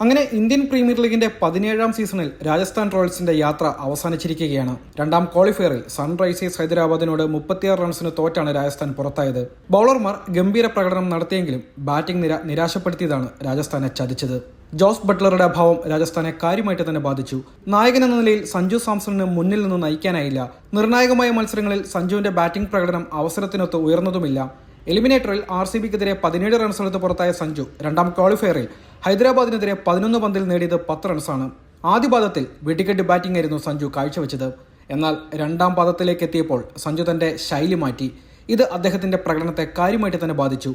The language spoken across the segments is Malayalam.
അങ്ങനെ ഇന്ത്യൻ പ്രീമിയർ ലീഗിന്റെ പതിനേഴാം സീസണിൽ രാജസ്ഥാൻ റോയൽസിന്റെ യാത്ര അവസാനിച്ചിരിക്കുകയാണ്. രണ്ടാം ക്വാളിഫയറിൽ സൺറൈസേഴ്സ് ഹൈദരാബാദിനോട് മുപ്പത്തിയാറ് റൺസിന് തോറ്റാണ് രാജസ്ഥാൻ പുറത്തായത്. ബൌളർമാർ ഗംഭീര പ്രകടനം നടത്തിയെങ്കിലും ബാറ്റിംഗ് നിര നിരാശപ്പെടുത്തിയതാണ് രാജസ്ഥാനെ ചതിച്ചത്. ജോസ് ബട്ട്ലറുടെ അഭാവം രാജസ്ഥാനെ കാര്യമായിട്ട് തന്നെ ബാധിച്ചു. നായകൻ എന്ന നിലയിൽ സഞ്ജു സാംസണിന് മുന്നിൽ നിന്ന് നയിക്കാനായില്ല. നിർണായകമായ മത്സരങ്ങളിൽ സഞ്ജുവിന്റെ ബാറ്റിംഗ് പ്രകടനം അവസരത്തിനൊത്ത് ഉയർന്നതുമില്ല. എലിമിനേറ്ററിൽ ആർ സി ബിക്കെതിരെ പതിനേഴ് റൺസെടുത്ത് പുറത്തായ സഞ്ജു രണ്ടാം ക്വാളിഫയറിൽ ഹൈദരാബാദിനെതിരെ പതിനൊന്ന് പന്തിൽ നേടിയത് പത്ത് റൺസാണ്. ആദ്യ പാദത്തിൽ വെടിക്കെട്ട് ബാറ്റിംഗ് ആയിരുന്നു സഞ്ജു കാഴ്ചവെച്ചത്. എന്നാൽ രണ്ടാം പാദത്തിലേക്ക് എത്തിയപ്പോൾ സഞ്ജു തന്റെ ശൈലി മാറ്റി. ഇത് അദ്ദേഹത്തിന്റെ പ്രകടനത്തെ കാര്യമായിട്ട് തന്നെ ബാധിച്ചു.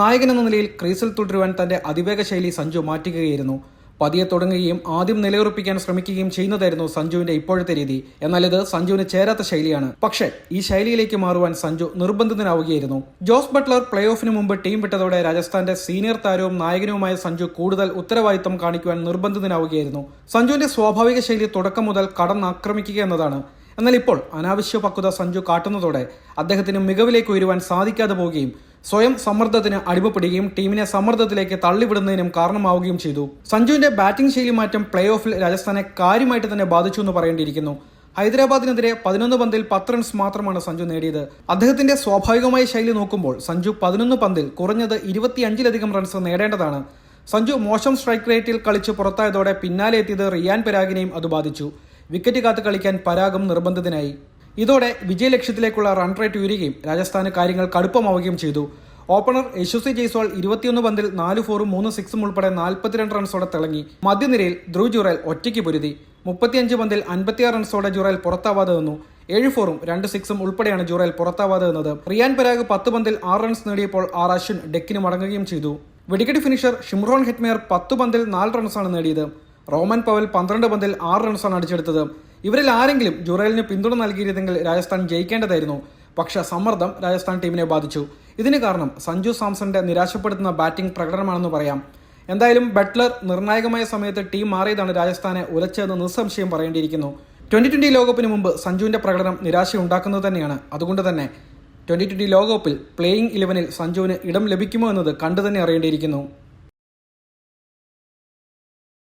നായകൻ എന്ന നിലയിൽ ക്രീസിൽ തുടരുവാൻ തന്റെ അതിവേഗ ശൈലി സഞ്ജു മാറ്റുകയായിരുന്നു. പതിയെ തുടങ്ങുകയും ആദ്യം നിലയുറപ്പിക്കാൻ ശ്രമിക്കുകയും ചെയ്യുന്നതായിരുന്നു സഞ്ജുവിന്റെ ഇപ്പോഴത്തെ രീതി. എന്നാൽ ഇത് സഞ്ജുവിന് ചേരാത്ത ശൈലിയാണ്. പക്ഷേ ഈ ശൈലിയിലേക്ക് മാറുവാൻ സഞ്ജു നിർബന്ധിതനാവുകയായിരുന്നു. ജോസ് ബട്ട്ലർ പ്ലേ ഓഫിന് മുമ്പ് ടീം വിട്ടതോടെ രാജസ്ഥാന്റെ സീനിയർ താരവും നായകനുമായ സഞ്ജു കൂടുതൽ ഉത്തരവാദിത്തം കാണിക്കുവാൻ നിർബന്ധിതനാവുകയായിരുന്നു. സഞ്ജുവിന്റെ സ്വാഭാവിക ശൈലി തുടക്കം മുതൽ കടന്നാക്രമിക്കുക എന്നതാണ്. എന്നാൽ ഇപ്പോൾ അനാവശ്യ പക്വത സഞ്ജു കാട്ടുന്നതോടെ അദ്ദേഹത്തിന് മികവിലേക്ക് ഉയരുവാൻ സാധിക്കാതെ പോവുകയും സ്വയം സമ്മർദ്ദത്തിന് അടിമപ്പെടുകയും ടീമിനെ സമ്മർദ്ദത്തിലേക്ക് തള്ളിവിടുന്നതിനും കാരണമാവുകയും ചെയ്തു. സഞ്ജുവിന്റെ ബാറ്റിംഗ് ശൈലി മാറ്റം പ്ലേ ഓഫിൽ രാജസ്ഥാനെ കാര്യമായിട്ട് തന്നെ ബാധിച്ചു എന്ന് പറയേണ്ടിയിരിക്കുന്നു. ഹൈദരാബാദിനെതിരെ പതിനൊന്ന് പന്തിൽ പത്ത് റൺസ് മാത്രമാണ് സഞ്ജു നേടിയത്. അദ്ദേഹത്തിന്റെ സ്വാഭാവികമായ ശൈലി നോക്കുമ്പോൾ സഞ്ജു പതിനൊന്ന് പന്തിൽ കുറഞ്ഞത് ഇരുപത്തിയഞ്ചിലധികം റൺസ് നേടേണ്ടതാണ്. സഞ്ജു മോശം സ്ട്രൈക്ക് റേറ്റിൽ കളിച്ച് പുറത്തായതോടെ പിന്നാലെ എത്തിയത് റിയാൻ പരാഗിനെയും അത് ബാധിച്ചു. വിക്കറ്റ് കാത്ത് കളിക്കാൻ പരാഗം നിർബന്ധിതനായി. ഇതോടെ വിജയലക്ഷ്യത്തിലേക്കുള്ള റൺ റേറ്റ് ഉയരുകയും രാജസ്ഥാന് കാര്യങ്ങൾ കടുപ്പമാവുകയും ചെയ്തു. ഓപ്പണർ യശസ്വി ജയ്സ്വാൾ ഇരുപത്തിയൊന്ന് പന്തിൽ നാല് ഫോറും മൂന്ന് സിക്സും ഉൾപ്പെടെ നാൽപ്പത്തിരണ്ട് റൺസോടെ തിളങ്ങി. മധ്യനിരയിൽ ധ്രുവ് ജുറേൽ ഒറ്റയ്ക്ക് പൊരുതി. മുപ്പത്തിയഞ്ച് പന്തിൽ അൻപത്തിയാറ് റൺസോടെ ജുറേൽ പുറത്താവാതെ നിന്നു. ഏഴ് ഫോറും രണ്ട് സിക്സും ഉൾപ്പെടെയാണ് ജുറേൽ പുറത്താവാതെ നിന്നത്. റിയാൻ പരാഗ് പത്ത് പന്തിൽ ആറ് റൺസ് നേടിയപ്പോൾ ആർ അശ്വിൻ ഡെക്കിന് മടങ്ങുകയും ചെയ്തു. വെടിക്കെട്ട് ഫിനിഷർ ഷിംറോൺ ഹെറ്റ്മെയർ പത്ത് പന്തിൽ നാല് റൺസാണ് നേടിയത്. റോമൻ പവൽ പന്ത്രണ്ട് പന്തിൽ ആറ് റൺസാണ് അടിച്ചെടുത്തത്. ഇവരിൽ ആരെങ്കിലും ജുറേലിന് പിന്തുണ നൽകിയിരുന്നെങ്കിൽ രാജസ്ഥാൻ ജയിക്കേണ്ടതായിരുന്നു. പക്ഷെ സമ്മർദ്ദം രാജസ്ഥാൻ ടീമിനെ ബാധിച്ചു. ഇതിന് കാരണം സഞ്ജു സാംസന്റെ നിരാശപ്പെടുത്തുന്ന ബാറ്റിംഗ് പ്രകടനമാണെന്ന് പറയാം. എന്തായാലും ബട്ട്ലർ നിർണായകമായ സമയത്ത് ടീം മാറിയതാണ് രാജസ്ഥാനെ ഉലച്ചതെന്ന് നിസ്സംശയം പറയേണ്ടിയിരിക്കുന്നു. ട്വന്റി ട്വന്റി ലോകകപ്പിന് മുമ്പ് സഞ്ജുവിന്റെ പ്രകടനം നിരാശയുണ്ടാക്കുന്നത് തന്നെയാണ്. അതുകൊണ്ട് തന്നെ ട്വന്റി ട്വന്റി ലോകകപ്പിൽ പ്ലേയിങ് ഇലവനിൽ സഞ്ജുവിന് ഇടം ലഭിക്കുമോ എന്നത് കണ്ടു തന്നെ അറിയേണ്ടിയിരിക്കുന്നു.